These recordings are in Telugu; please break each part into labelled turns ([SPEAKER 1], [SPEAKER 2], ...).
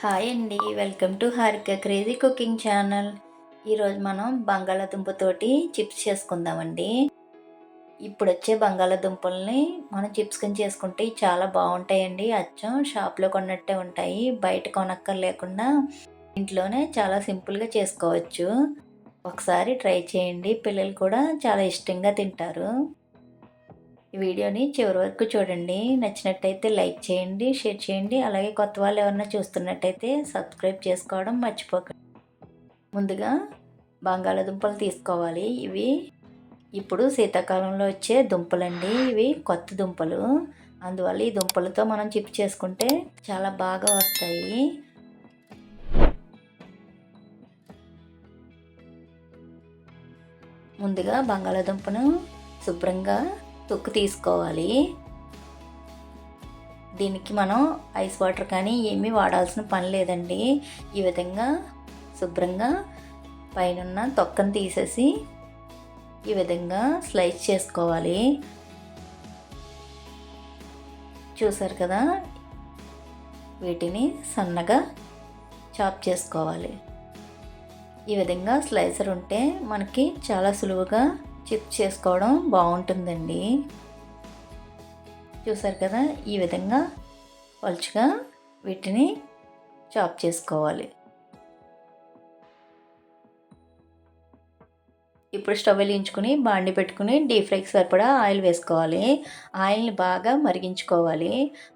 [SPEAKER 1] హాయ్ అండి welcome to Harika crazy cooking channel. ఈరోజు మనం బంగాళాదుంపతోటి చిప్స్ చేసుకుందామండి. ఇప్పుడు వచ్చే బంగాళాదుంపల్ని మనం చిప్స్ కింద చేసుకుంటే చాలా బాగుంటాయండి. అచ్చం షాప్లో కొన్నట్టే ఉంటాయి. బయట కొనక్కర్ లేకుండా ఇంట్లోనే చాలా సింపుల్గా చేసుకోవచ్చు. ఒకసారి ట్రై చేయండి. పిల్లలు కూడా చాలా ఇష్టంగా తింటారు. ఈ వీడియోని చివరి వరకు చూడండి. నచ్చినట్టయితే లైక్ చేయండి షేర్ చేయండి. అలాగే కొత్త వాళ్ళు ఎవరన్నా చూస్తున్నట్టయితే సబ్స్క్రైబ్ చేసుకోవడం మర్చిపోకండి ముందుగా బంగాళాదుంపలు తీసుకోవాలి. ఇవి ఇప్పుడు శీతాకాలంలో వచ్చే దుంపలండి. ఇవి కొత్త దుంపలు. అందువల్ల ఈ దుంపలతో మనం చిప్ చేసుకుంటే చాలా బాగా వస్తాయి. ముందుగా బంగాళాదుంపను శుభ్రంగా తొక్కు తీసుకోవాలి. దీనికి మనం ఐస్ వాటర్ కానీ ఏమీ వాడాల్సిన పని లేదండి. ఈ విధంగా శుభ్రంగా పైన తొక్కను తీసేసి ఈ విధంగా స్లైస్ చేసుకోవాలి. చూసారు కదా? వీటిని సన్నగా చాప్ చేసుకోవాలి. ఈ విధంగా స్లైసర్ ఉంటే మనకి చాలా సులువుగా చిప్ చేసుకోవడం బాగుంటుందండి. చూసారు కదా ఈ విధంగా పలుచుగా వీటిని చాప్ చేసుకోవాలి. ఇప్పుడు స్టవ్ వెలిగించుకుని బాండి పెట్టుకుని డీప్ ఫ్రైకి సరిపడా ఆయిల్ వేసుకోవాలి. ఆయిల్ని బాగా మరిగించుకోవాలి.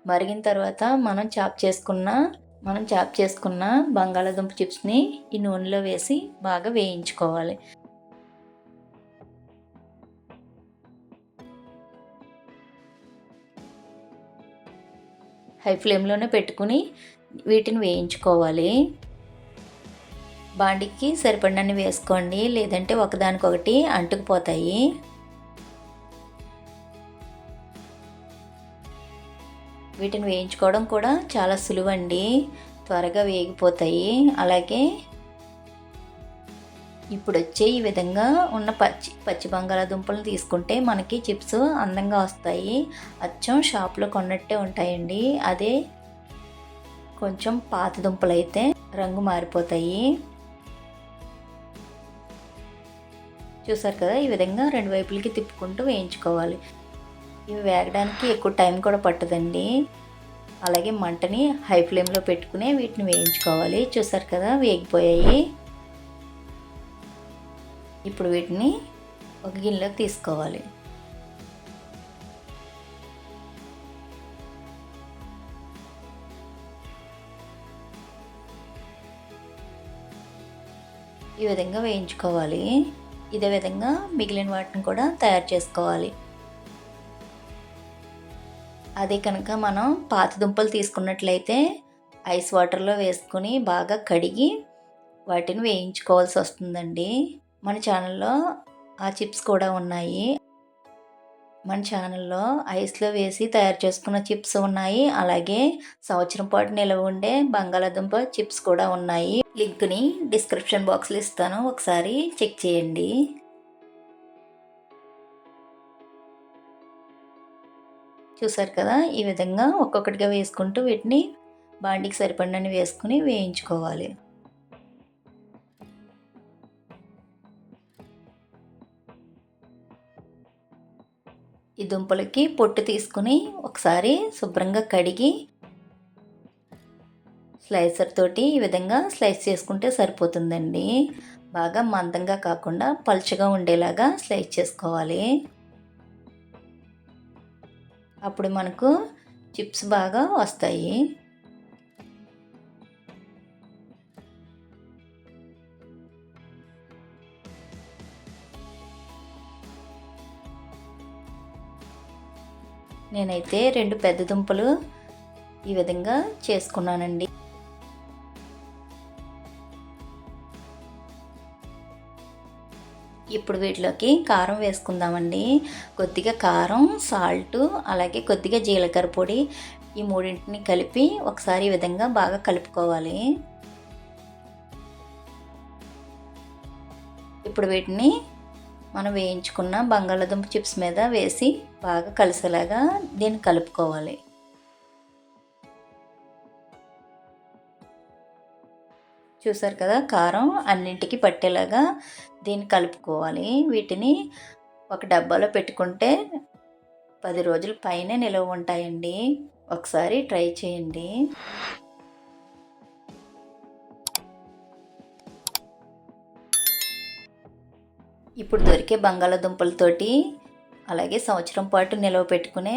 [SPEAKER 1] మరిగిన తర్వాత మనం చాప్ చేసుకున్న మనం చాప్ చేసుకున్న బంగాళాదుంప చిప్స్ని ఈ నూనెలో వేసి బాగా వేయించుకోవాలి. హై ఫ్లేమ్లోనే పెట్టుకుని వీటిని వేయించుకోవాలి. బాండికి సరిపడినన్ని వేసుకోండి లేదంటే ఒకదానికొకటి అంటుకుపోతాయి. వీటిని వేయించుకోవడం కూడా చాలా సులువండి త్వరగా వేగిపోతాయి. అలాగే ఇప్పుడు వచ్చే ఈ విధంగా ఉన్న పచ్చి పచ్చి బంగాళాదుంపలను తీసుకుంటే మనకి చిప్స్ అందంగా వస్తాయి. అచ్చం షాప్లో కొన్నట్టే ఉంటాయండి. అదే కొంచెం పాత దుంపలు అయితే రంగు మారిపోతాయి. చూసారు కదా ఈ విధంగా రెండు వైపులకి తిప్పుకుంటూ వేయించుకోవాలి. ఇవి వేగడానికి ఎక్కువ టైం కూడా పట్టదండి. అలాగే మంటని హై ఫ్లేమ్లో పెట్టుకుని వీటిని వేయించుకోవాలి. చూసారు కదా వేగిపోయాయి. ఇప్పుడు వీటిని ఒక గిన్నెలోకి తీసుకోవాలి. ఈ విధంగా వేయించుకోవాలి. ఇదే విధంగా మిగిలిన వాటిని కూడా తయారు చేసుకోవాలి. అదే కనుక మనం పాత దుంపలు తీసుకున్నట్లయితే ఐస్ వాటర్లో వేసుకొని బాగా కడిగి వాటిని వేయించుకోవాల్సి వస్తుందండి. మన ఛానల్లో ఆ చిప్స్ కూడా ఉన్నాయి. మన ఛానల్లో ఐస్లో వేసి తయారు చేసుకున్న చిప్స్ ఉన్నాయి. అలాగే సంవత్సరం పాటు నిలవ ఉండే బంగాళాదుంప చిప్స్ కూడా ఉన్నాయి. లింక్ని డిస్క్రిప్షన్ బాక్స్లో ఇస్తాను. ఒకసారి చెక్ చేయండి. చూసారు కదా? ఈ విధంగా ఒక్కొక్కటిగా వేసుకుంటూ వీటిని బాండికి సరిపడినని వేసుకుని వేయించుకోవాలి. ఈ దుంపలకి పొట్టు తీసుకుని ఒకసారి శుభ్రంగా కడిగి స్లైసర్ తోటి ఈ విధంగా స్లైస్ చేసుకుంటే సరిపోతుందండి. బాగా మందంగా కాకుండా పలుచగా ఉండేలాగా స్లైస్ చేసుకోవాలి. అప్పుడు మనకు చిప్స్ బాగా వస్తాయి. నేనైతే రెండు పెద్ద దుంపలు ఈ విధంగా చేసుకున్నానండి. ఇప్పుడు వీటిలోకి కారం వేసుకుందామండి. కొద్దిగా కారం సాల్ట్ అలాగే కొద్దిగా జీలకర్ర పొడి ఈ మూడింటిని కలిపి ఒకసారి ఈ విధంగా బాగా కలుపుకోవాలి. ఇప్పుడు వీటిని మనం వేయించుకున్న బంగాళాదుంప చిప్స్ మీద వేసి బాగా కలిసేలాగా దీన్ని కలుపుకోవాలి. చూసారు కదా కారం అన్నింటికి పట్టేలాగా దీన్ని కలుపుకోవాలి. వీటిని ఒక డబ్బాలో పెట్టుకుంటే పది రోజుల పైనే నిలవ ఉంటాయండి. ఒకసారి ట్రై చేయండి. ఇప్పుడు దొరికే బంగాళాదుంపలతోటి అలాగే సంవత్సరం పాటు నిలవ పెట్టుకునే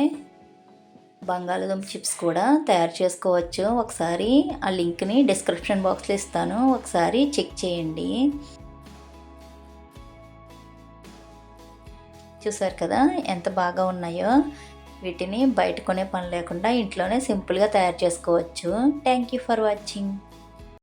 [SPEAKER 1] బంగాళాదుంప చిప్స్ కూడా తయారు చేసుకోవచ్చు. ఒకసారి ఆ లింక్ని డిస్క్రిప్షన్ బాక్స్లో ఇస్తాను. ఒకసారి చెక్ చేయండి. చూసారు కదా ఎంత బాగా ఉన్నాయో? వీటిని బయట కొనే పని లేకుండా ఇంట్లోనే సింపుల్గా తయారు చేసుకోవచ్చు. Thank you for watching.